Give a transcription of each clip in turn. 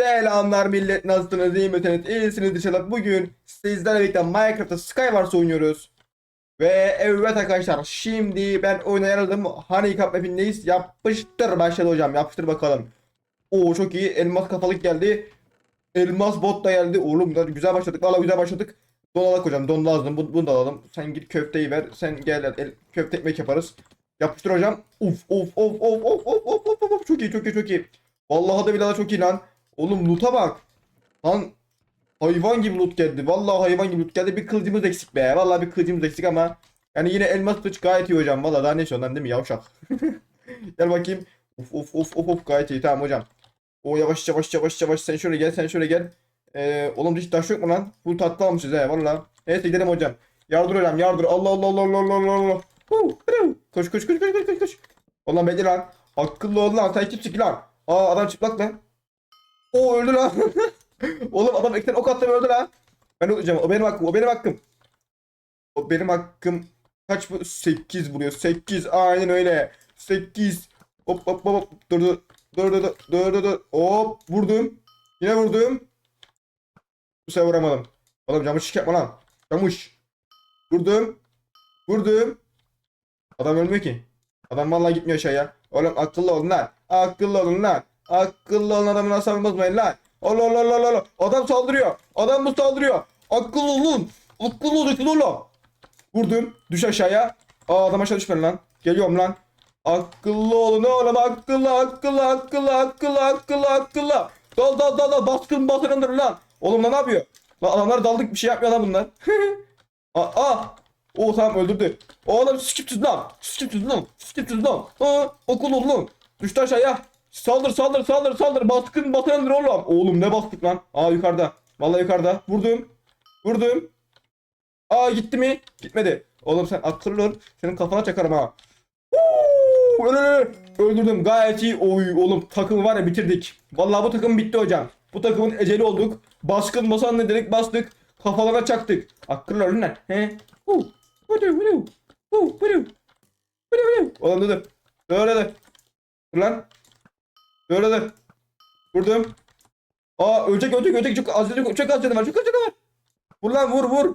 Selamlar millet nasılsınız? İyi misiniz? İyisiniz inşallah. Bugün sizlerle birlikte Minecraft'ta Skywars oynuyoruz. Ve evet arkadaşlar şimdi ben oyuna yaradım Honeycomb mapindeyiz. Yapıştır başladı hocam yapıştır bakalım. Oo çok iyi. Elmas kafalık geldi. Elmas bot da geldi. Oğlum da güzel başladık. Valla güzel başladık. Don alak hocam don lazım. Bunu, bunu da alalım. Sen git köfteyi ver. Sen gel el, köfte ekmek yaparız. Yapıştır hocam. Uf of of of of of of of of çok iyi çok iyi çok iyi. Vallahi da billahi çok iyi lan Oğlum loot'a bak. Lan hayvan gibi loot geldi. Vallahi hayvan gibi loot geldi. Bir kılıcımız eksik be. Vallahi bir kılıcımız eksik ama yani yine elmas kılıç gayet iyi hocam. Vallahi daha ne istiyorsun lan değil mi yavşak? gel bakayım. Of of of of of gayet iyi tamam hocam. O yavaş yavaş yavaş yavaş sen şöyle gel sen şöyle gel. Ee, oğlum hiç taş yok mu lan? Bu tatlı almışız he valla. Neyse gidelim hocam. Yardır hocam yardır. Allah Allah Allah Allah Allah Allah. Koş koş koş koş koş koş koş. Oğlum bekle lan. Akıllı ol lan. Sen kimsin ki lan? Aa adam çıplak lan. O öldü lan. Oğlum adam ekten ok attı öldü lan. Ben öleceğim. O benim hakkım. O benim hakkım. O benim hakkım. Kaç bu? 8 vuruyor. 8. Aynen öyle. 8. Hop hop hop. hop. Dur dur. Dur dur dur. Dur dur. Hop. Vurdum. Yine vurdum. Bu sefer vuramadım. Oğlum camış yapma lan. Camış. Vurdum. Vurdum. Adam ölmüyor ki. Adam vallahi gitmiyor aşağıya. Oğlum akıllı olun lan. Akıllı olun lan. Akıllı olan adamı nasıl bozmayın lan. Allah Allah Allah Allah. Adam saldırıyor. Adam bu saldırıyor. Akıllı olun. Akıllı olun. Akıllı olun. Vurdum. Düş aşağıya. Aa adam aşağı düşmedi lan. Geliyorum lan. Akıllı olun oğlum. Akıllı akıllı akıllı akıllı akıllı akıllı. Dal dal dal dal. Baskın basınındır lan. Oğlum lan ne yapıyor? Lan adamlar daldık bir şey yapmıyor lan bunlar. aa, aa. O tamam öldürdü. Oğlum skipsiz lan. Skipsiz lan. Skipsiz lan. Aa, okul oğlum. Düştü aşağıya. Saldır saldır saldır saldır. Baskın basandır oğlum. Oğlum ne bastık lan. Aa yukarıda. Vallahi yukarıda. Vurdum. Vurdum. Aa gitti mi? Gitmedi. Oğlum sen ol. Senin kafana çakarım ha. Öyle. Öldürdüm. Gayet iyi. Oy oğlum takımı var ya bitirdik. Vallahi bu takım bitti hocam. Bu takımın eceli olduk. Baskın basan ne dedik bastık. Kafalara çaktık. Olun lan. He. Huu. Oğlum dur dur. Öyle de. Dur lan. Öyle de. Vurdum. Aa ölecek ölecek ölecek çok az canı çok az canı var çok az canı var. Vur lan vur vur.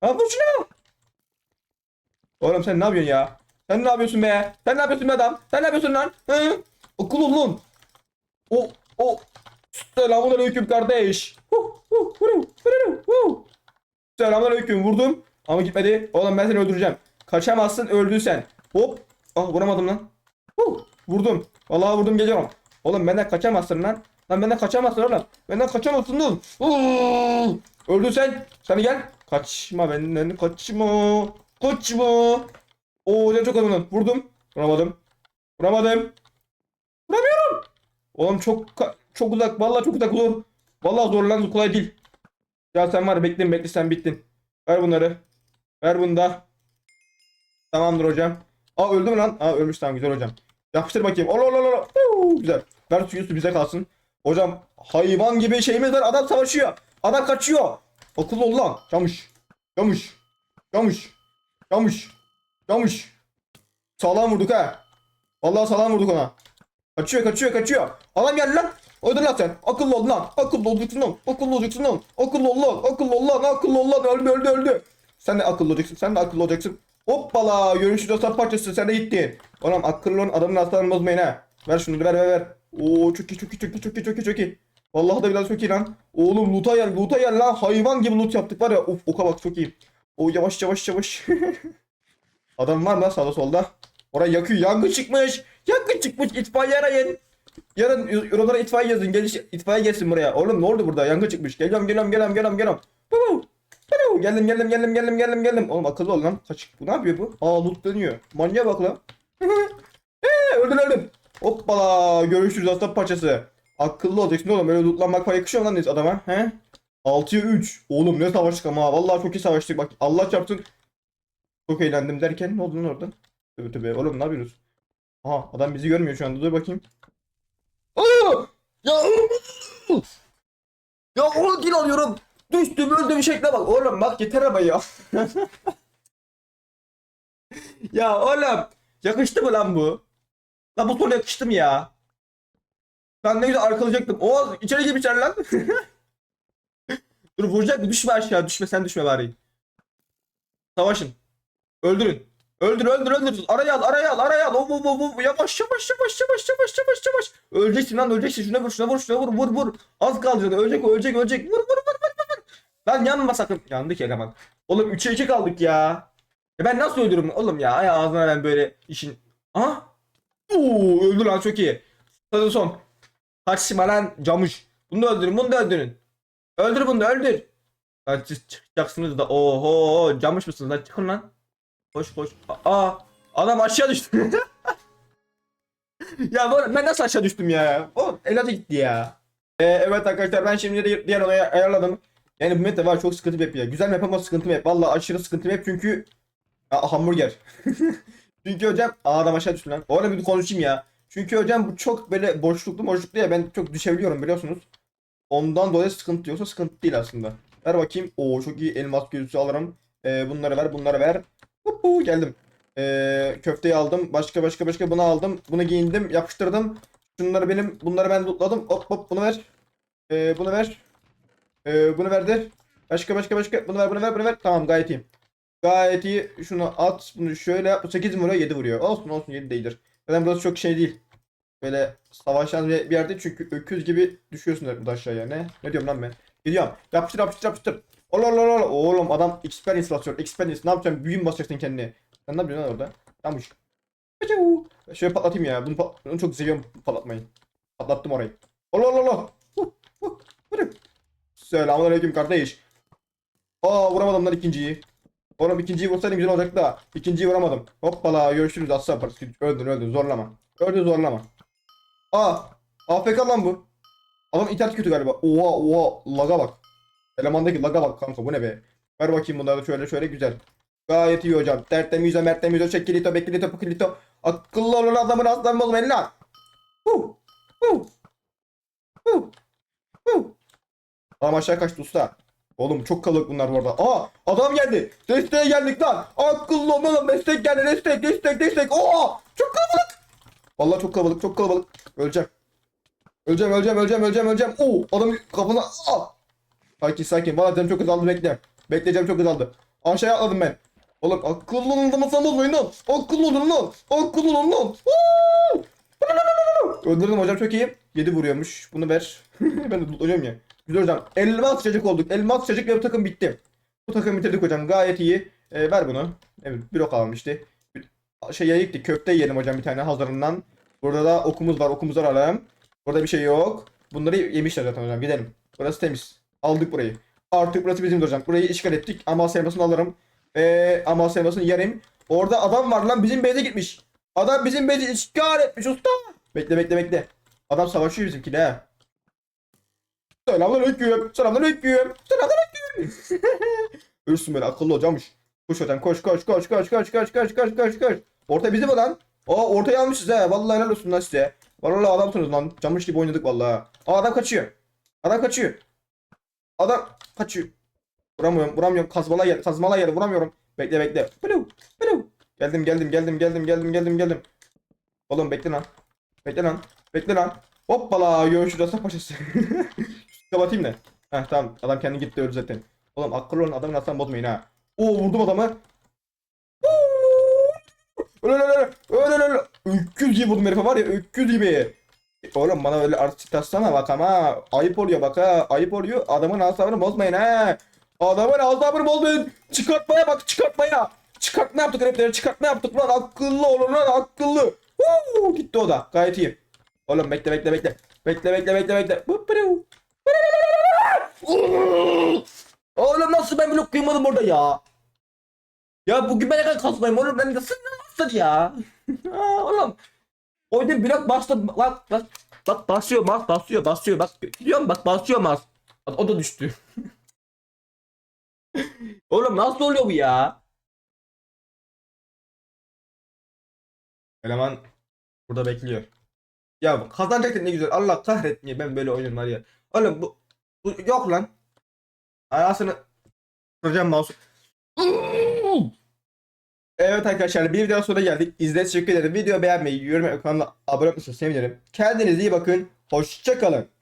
Ha vur şunu. Oğlum sen ne yapıyorsun ya? Sen ne yapıyorsun be? Sen ne yapıyorsun be adam? Sen ne yapıyorsun lan? Hı? Okul oğlum. O o. Selamun aleyküm kardeş. Selamun aleyküm vurdum. Ama gitmedi. Oğlum ben seni öldüreceğim. Kaçamazsın öldün sen. Hop. Ah vuramadım lan. Hu, vurdum. Vallahi vurdum geliyorum. Oğlum benden kaçamazsın lan. Lan benden kaçamazsın oğlum. Benden kaçamazsın lan. Huu, Öldün sen. Sen gel. Kaçma benden kaçma. Kaçma. Oo can çok adamın. Vurdum. Vuramadım. Vuramadım. Vuramıyorum. Oğlum çok çok uzak. Vallahi çok uzak zor. Vallahi zor lan kolay değil. Ya sen var ya, bekle bekle sen bittin. Ver bunları. Ver bunu da. Tamamdır hocam. Aa öldü mü lan? Aa ölmüş tamam güzel hocam. Yapıştır bakayım. Ola ola. Huu, Güzel. Ver suyu su bize kalsın. Hocam hayvan gibi şeyimiz var. Adam savaşıyor. Adam kaçıyor. Akıllı ol lan. Camış. Camış. Camış. Camış. Camış. Sağlam vurduk ha. Vallahi sağlam vurduk ona. Kaçıyor kaçıyor kaçıyor. Adam geldi lan. Öldür lan sen. Akıllı ol lan. Akıllı olacaksın lan. Akıllı olacaksın lan. Akıllı ol lan. Akıllı ol lan. Akıllı ol lan. Öldü öldü öldü. Sen de akıllı olacaksın. Sen de akıllı olacaksın. Hoppala. Görüşürüz aslan parçası. Sen de gittin. Oğlum akıllı olun. Adamın aslanını bozmayın ha. Ver şunu ver ver ver. Oo çok iyi çok iyi çok iyi çok iyi çok iyi çok iyi. Vallahi da biraz çok iyi lan. Oğlum loot'a yer loot'a yer lan. Hayvan gibi loot yaptık var ya. Of oka bak çok iyi. O yavaş yavaş yavaş. Adam var mı sağda solda? Oraya yakıyor. Yangın çıkmış. Yangın çıkmış. İtfaiye arayın. Yarın yorumlara itfaiye yazın. Geliş itfaiye gelsin buraya. Oğlum ne oldu burada? Yangın çıkmış. Geliyorum geliyorum geliyorum geliyorum geliyorum. Geldim geldim geldim geldim geldim geldim. Oğlum akıllı ol lan. Kaç. Bu ne yapıyor bu? Aa loot dönüyor. Manyağa bak lan. Eee öldüm öldüm. Hoppala. Görüşürüz aslan parçası. Akıllı olacaksın oğlum. Öyle lootlanmak falan yakışıyor lan adama? He? 6'ya 3. Oğlum ne savaştık ama. Vallahi çok iyi savaştık. Bak Allah çarpsın. Çok eğlendim derken ne oldu lan orada? Tövbe tövbe oğlum ne yapıyoruz? Aha adam bizi görmüyor şu anda dur bakayım. Aa! Ya Ya o dil alıyorum. Düştüm öldüm şekle bak. Oğlum bak yeter ama ya. ya oğlum yakıştı mı lan bu? Lan bu soru yakıştı mı ya? Ben ne güzel arkalayacaktım. O içeri girmişler lan. Dur vuracak mı? Düşme aşağı. Düşme sen düşme bari. Savaşın. Öldürün. Öldür öldür öldür. Araya al araya al araya al. O, o, o, o. Yavaş yavaş yavaş yavaş yavaş yavaş yavaş. Öleceksin lan öleceksin. Şuna vur şuna vur şuna vur vur vur. Az kaldı canım. Ölecek ölecek ölecek. Vur vur vur vur vur. vur. Lan yanma sakın. Yandık ya eleman. Oğlum 3'e 2 kaldık ya. E ben nasıl öldürürüm oğlum ya? Ay ağzına ben böyle işin. Aha. Oo, öldü lan çok iyi. Hadi son. Kaçma lan camış. Bunu da öldürün bunu da öldürün. Öldür bunu da öldür. Lan siz çıkacaksınız da oho camış mısınız lan çıkın lan. Koş koş. Aa adam aşağı düştü. ya ben nasıl aşağı düştüm ya? O elaca gitti ya. Ee, evet arkadaşlar ben şimdi diğer olaya ayarladım. Yani bu map var çok sıkıntı map ya. Güzel map ama sıkıntı map. Valla aşırı sıkıntı map çünkü Aa, hamburger. çünkü hocam adam aşağı düştü lan. Orada bir konuşayım ya. Çünkü hocam bu çok böyle boşluklu boşluklu ya ben çok düşebiliyorum biliyorsunuz. Ondan dolayı sıkıntı yoksa sıkıntı değil aslında. Ver bakayım. Oo çok iyi elmas gözlüğü alırım. Ee, bunları ver bunları ver. Hop, geldim. Ee, köfteyi aldım. Başka başka başka bunu aldım. Bunu giyindim yapıştırdım. Şunları benim bunları ben lootladım. Hop hop bunu ver. Ee, bunu ver. Ee, bunu verdir. Başka başka başka. Bunu ver bunu ver bunu ver. Tamam gayet iyi. Gayet iyi. Şunu at. Bunu şöyle yap. Bu 8 mi vuruyor 7 vuruyor. Olsun olsun 7 değildir. Zaten burası çok şey değil. Böyle savaşan bir yerde çünkü öküz gibi düşüyorsun burada aşağıya. Ne? Ne diyorum lan ben? Gidiyorum. Yapıştır yapıştır yapıştır. Allah Allah Allah. Oğlum adam experience basıyor. Experience. Ne yapacaksın? Büyü mü basacaksın kendine? Sen ne yapıyorsun lan orada? Paçavu. Şöyle patlatayım ya. Bunu, pat- bunu çok seviyorum patlatmayı. Patlattım orayı. Allah Allah Allah. Huh, huh, hadi. Selamünaleyküm kardeş. Aa vuramadım lan ikinciyi. Oğlum ikinciyi vursaydım güzel olacaktı da. İkinciyi vuramadım. Hoppala görüşürüz aslan parası. Öldün öldün zorlama. Öldün zorlama. Aa AFK lan bu. Adam internet kötü galiba. Oha oha laga bak. Elemandaki laga bak kanka bu ne be. Ver bakayım bunları şöyle şöyle güzel. Gayet iyi hocam. Tertemiz mertemiz şekilito bekilito pukilito. Akıllı olan adamın aslan bozmayın lan. Hu. Hu. Hu. Hu. Adam aşağı kaçtı usta. Oğlum çok kalabalık bunlar bu arada. Aa adam geldi. Desteğe geldik lan. Akıllı olmalım. Destek geldi. Destek destek destek. Oo çok kalabalık. Vallahi çok kalabalık çok kalabalık. Öleceğim. Öleceğim öleceğim öleceğim öleceğim öleceğim. Oo adamın kafasına. Aa. Sakin sakin. Valla canım çok azaldı bekle. Bekleyeceğim çok azaldı. Aşağıya atladım ben. Oğlum akıllı olun da masam bozmayın lan. Akıllı olun lan. Akıllı olun lan. Öldürdüm hocam çok iyi. 7 vuruyormuş. Bunu ver. ben de tutacağım ya. Güzel hocam. Elmas çocuk olduk. Elmas çocuk ve bu takım bitti. Bu takım bitirdik hocam. Gayet iyi. Ee, ver bunu. Evet bir ok almıştı. Şey yayıktı. Köfte yiyelim hocam bir tane hazırından. Burada da okumuz var. Okumuzu alalım. Burada bir şey yok. Bunları yemişler zaten hocam. Gidelim. Burası temiz. Aldık burayı. Artık burası bizim hocam. Burayı işgal ettik. Amasya elmasını alırım. Ee, Amasya elmasını yerim. Orada adam var lan. Bizim base'e gitmiş. Adam bizim base'i işgal etmiş usta. Bekle bekle bekle. Adam savaşıyor bizimkiyle. Selamünaleyküm. Selamünaleyküm. Selamünaleyküm. Ölürsün böyle akıllı hocammış. Koş hocam koş koş koş koş koş koş koş koş koş koş. Orta bizim lan? Aa ortaya almışız he. Vallahi helal olsun lan size. Vallahi adamsınız lan. Camış gibi oynadık vallahi. Aa adam kaçıyor. Adam kaçıyor. Adam kaçıyor. Vuramıyorum vuramıyorum. Kazmala yer. Kazmala yer. Vuramıyorum. Bekle bekle. Blu. Blu. Geldim geldim geldim geldim geldim geldim geldim. Oğlum bekle lan. Bekle lan. Bekle lan. Hoppala görüşürüz aslan paşası. Kapatayım da. Heh tamam adam kendi gitti öldü zaten. Oğlum akıllı olun adamın aslan bozmayın ha. Oo vurdum adamı. Öyle öyle öyle öyle. Öküz gibi vurdum herife var ya öküz gibi. Oğlum bana öyle artistik atsana bak ama ayıp oluyor bak ha ayıp oluyor adamın asabını bozmayın ha. Adamın asabını bozmayın. Çıkartmaya bak çıkartmaya. Çıkartma yaptık herifleri çıkartma yaptık lan akıllı olun lan akıllı. Woo! Gitti o da gayet iyi. Oğlum bekle bekle bekle. Bekle bekle bekle bekle. Bu. Oğlum nasıl ben blok kıymadım orada ya? Ya bugün ben ne kadar kasmayayım oğlum ben nasıl nasıl ya? Oğlum. Oyun blok bastı bak bak bak basıyor bak basıyor basıyor bak biliyor musun bak basıyor bas. Bak, o da düştü. oğlum nasıl oluyor bu ya? Eleman burada bekliyor. Ya kazanacaktın ne güzel. Allah kahretmiyor ben böyle oynarım var ya. Oğlum bu, bu yok lan. Arasını kıracağım mouse. Evet arkadaşlar bir video sonra geldik. İzlediğiniz için teşekkür ederim. Video beğenmeyi, yorum yapmayı, kanala abone olmayı sevinirim. Kendinize iyi bakın. Hoşçakalın.